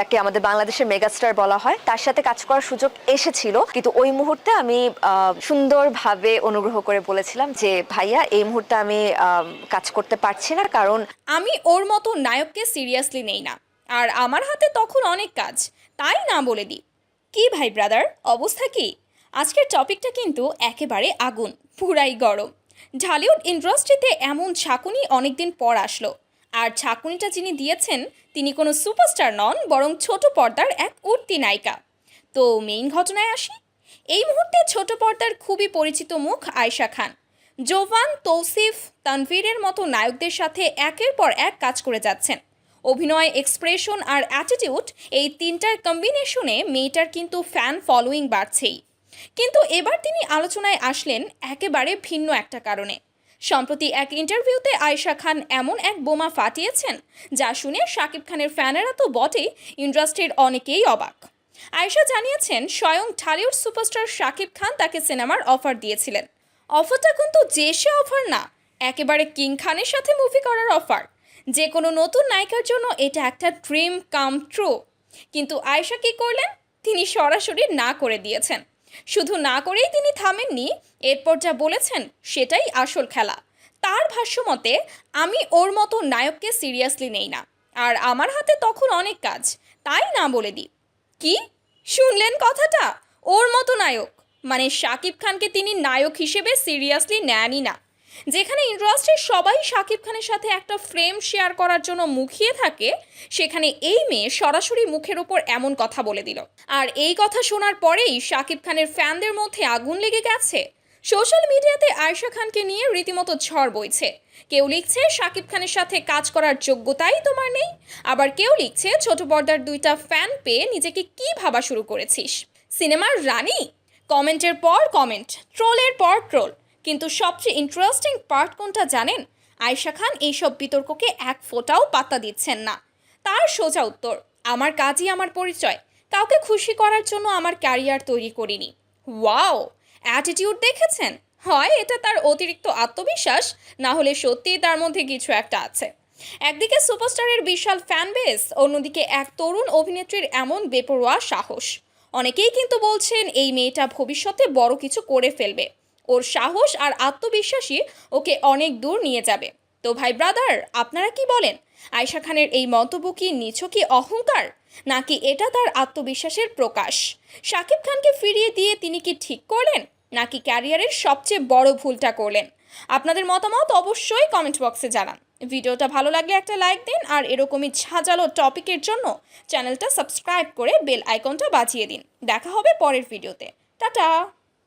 যাকে আমাদের বাংলাদেশের মেগাস্টার বলা হয়, তার সাথে কাজ করার সুযোগ এসেছিল। কিন্তু ওই মুহূর্তে আমি সুন্দরভাবে অনুগ্রহ করে বলেছিলাম যে, ভাইয়া, এই মুহূর্তে আমি কাজ করতে পারছি না, কারণ আমি ওর মতো নায়ককে সিরিয়াসলি নেই না। আর আমার হাতে তখন অনেক কাজ, তাই না বলে দিই। কি ভাই ব্রাদার, অবস্থা কি? আজকের টপিকটা কিন্তু একেবারে আগুন, পুরাই গরম। ঢালিউড ইন্ডাস্ট্রিতে এমন ছাকুনি অনেকদিন পর আসলো। আর ছাকুনিটা যিনি দিয়েছেন, তিনি কোনো সুপারস্টার নন, বরং ছোট পর্দার এক উঠতি নায়িকা। তো মেইন ঘটনায় আসি। এই মুহূর্তে ছোট পর্দার খুবই পরিচিত মুখ আয়শা খান। জোভান, তৌসিফ, তানভীরের মতো নায়কদের সাথে একের পর এক কাজ করে যাচ্ছেন। অভিনয়, এক্সপ্রেশন আর অ্যাটিটিউড এই তিনটার কম্বিনেশনে মেয়েটার কিন্তু ফ্যান ফলোয়িং বাড়ছেই। কিন্তু এবার তিনি আলোচনায় আসলেন একেবারে ভিন্ন একটা কারণে। সম্প্রতি এক ইন্টারভিউতে আয়েশা খান এমন এক বোমা ফাটিয়েছেন, যা শুনে শাকিব খানের ফ্যানেরা তো বটেই, ইন্ডাস্ট্রির অনেকেই অবাক। আয়েশা জানিয়েছেন, স্বয়ং ঢালিউড সুপারস্টার শাকিব খান তাকে সিনেমার অফার দিয়েছিলেন। অফারটা কিন্তু যে সে অফার না, একেবারে কিং খানের সাথে মুভি করার অফার। যে কোনো নতুন নায়িকার জন্য এটা একটা ড্রিম কাম ট্রু। কিন্তু আয়েশা কী করলেন? তিনি সরাসরি না করে দিয়েছেন। শুধু না করেই তিনি থামেননি, এরপর যা বলেছেন সেটাই আসল খেলা। তার ভাষ্যমতে আমি ওর মতো নায়ককে সিরিয়াসলি নেই না, আর আমার হাতে তখন অনেক কাজ, তাই না বলে দিই। কি? শুনলেন কথাটা? ওর মতো নায়ক মানে শাকিব খানকে তিনি নায়ক হিসেবে সিরিয়াসলি নেনই না। যেখানে ইন্ডাস্ট্রির সবাই শাকিব খানের সাথে একটা ফ্রেম শেয়ার করার জন্য মুখিয়ে থাকে, সেখানে এই মেয়ে সরাসরি মুখের ওপর এমন কথা বলে দিল। আর এই কথা শোনার পরেই শাকিব খানের ফ্যানদের মধ্যে আগুন লেগে গেছে। সোশ্যাল মিডিয়াতে আয়শা খানকে নিয়ে রীতিমতো ঝড় বইছে। কেউ লিখছে শাকিব খানের সাথে কাজ করার যোগ্যতাই তোমার নেই। আবার কেউ লিখছে, ছোট পর্দার দুইটা ফ্যান পেয়ে নিজেকে কি ভাবা শুরু করেছিস? সিনেমার রানী? কমেন্টের পর কমেন্ট, ট্রোলের পর ট্রোল। কিন্তু সবচেয়ে ইন্টারেস্টিং পার্ট কোনটা জানেন? আয়শা খান এইসব বিতর্ককে এক ফোঁটাও পাত্তা দিচ্ছেন না। তার সোজা উত্তর, আমার কাজই আমার পরিচয়। কাউকে খুশি করার জন্য আমার ক্যারিয়ার তৈরি করিনি। ওয়াও! অ্যাটিটিউড দেখেছেন? হয় এটা তার অতিরিক্ত আত্মবিশ্বাস? না হলে সত্যিই তার মধ্যে কিছু একটা আছে। একদিকে সুপারস্টারের বিশাল ফ্যান বেস অন্যদিকে এক তরুণ অভিনেত্রীর এমন বেপরোয়া সাহস। অনেকেই কিন্তু বলছেন, এই মেয়েটা ভবিষ্যতে বড় কিছু করে ফেলবে। ওর সাহস আর আত্মবিশ্বাসী ওকে অনেক দূর নিয়ে যাবে। তো ভাই ব্রাদার, আপনারা কি বলেন? আয়শা খানের এই মন্তব্য কি নিছকই অহংকার? নাকি এটা তার আত্মবিশ্বাসের প্রকাশ? শাকিব খানকে ফিরিয়ে দিয়ে তিনি কি ঠিক করলেন? নাকি ক্যারিয়ারের সবচেয়ে বড় ভুলটা করলেন? আপনাদের মতামত অবশ্যই কমেন্ট বক্সে জানান। ভিডিওটা ভালো লাগলে একটা লাইক দিন আর এরকমই ঝাঁঝালো টপিকের জন্য চ্যানেলটা সাবস্ক্রাইব করে বেল আইকনটা বাজিয়ে দিন। দেখা হবে পরের ভিডিওতে। টাটা!